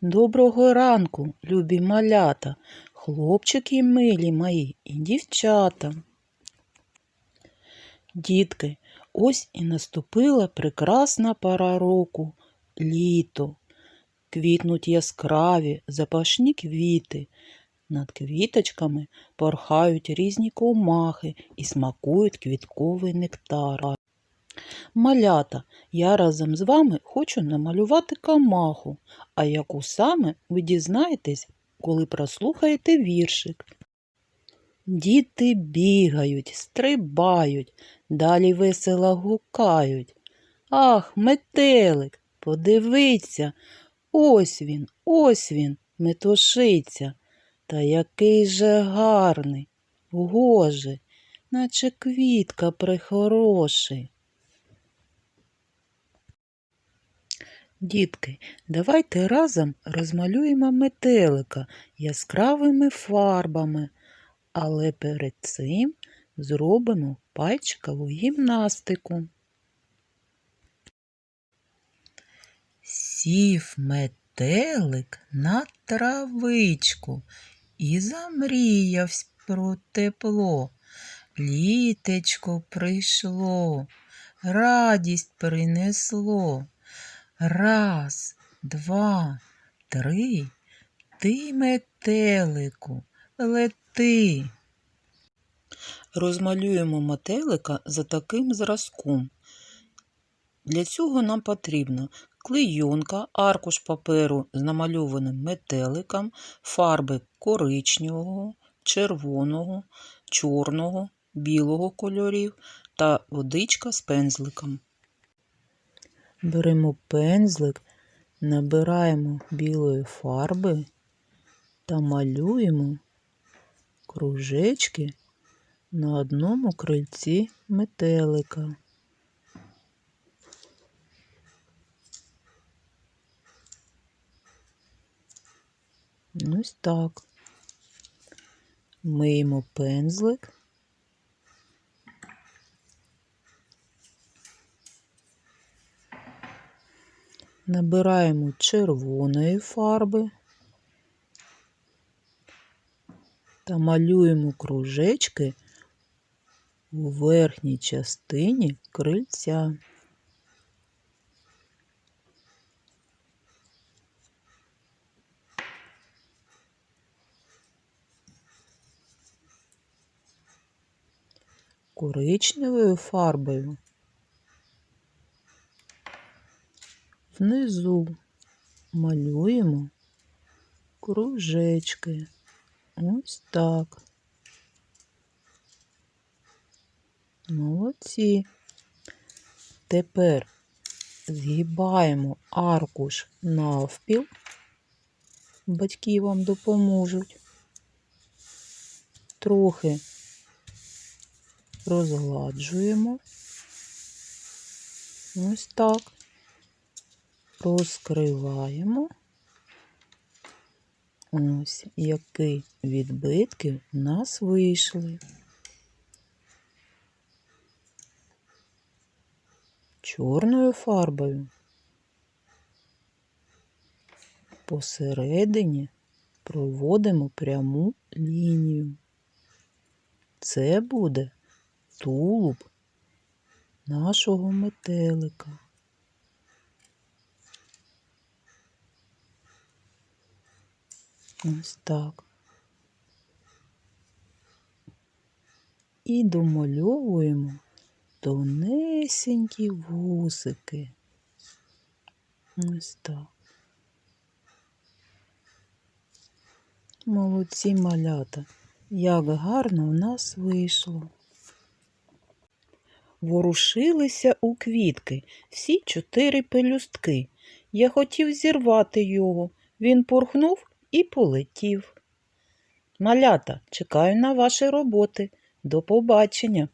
Доброго ранку, любі малята, хлопчики милі мої і дівчата. Дітки, ось і наступила прекрасна пора року літо. Квітнуть яскраві запашні квіти. Над квіточками порхають різні комахи і смакують квітковий нектар. Малята, я разом з вами хочу намалювати камаху, а яку саме ви дізнаєтесь, коли прослухаєте віршик. Діти бігають, стрибають, далі весело гукають. Ах, метелик, подивиться, ось він, ось він, метушиться. Та який же гарний, гоже, наче квітка прихороший. Дітки, давайте разом розмалюємо метелика яскравими фарбами, але перед цим зробимо пальчикову гімнастику. Сів метелик на травичку і замріявсь про тепло. Літечко прийшло, радість принесло. Раз, два, три. Ти, метелику, лети. Розмалюємо метелика за таким зразком. Для цього нам потрібно клейонка, аркуш паперу з намальованим метеликом, фарби коричневого, червоного, чорного, білого кольорів та водичка з пензликом. Беремо пензлик, набираємо білої фарби та малюємо кружечки на одному крильці метелика. Ось так. Миємо пензлик. Набираємо червоної фарби та малюємо кружечки у верхній частині крильця. Коричневою фарбою внизу малюємо кружечки. Ось так. Молодці. Тепер згибаємо аркуш навпіл. Батьки вам допоможуть. Трохи розгладжуємо. Ось так. Розкриваємо. Ось які відбитки в нас вийшли. Чорною фарбою посередині проводимо пряму лінію. Це буде тулуб нашого метелика. Ось так. І домальовуємо тонесенькі вусики. Ось так. Молодці малята, як гарно в нас вийшло. Ворушилися у квітки всі чотири пелюстки. Я хотів зірвати його. Він порхнув і полетів. Малята, чекаю на ваші роботи. До побачення!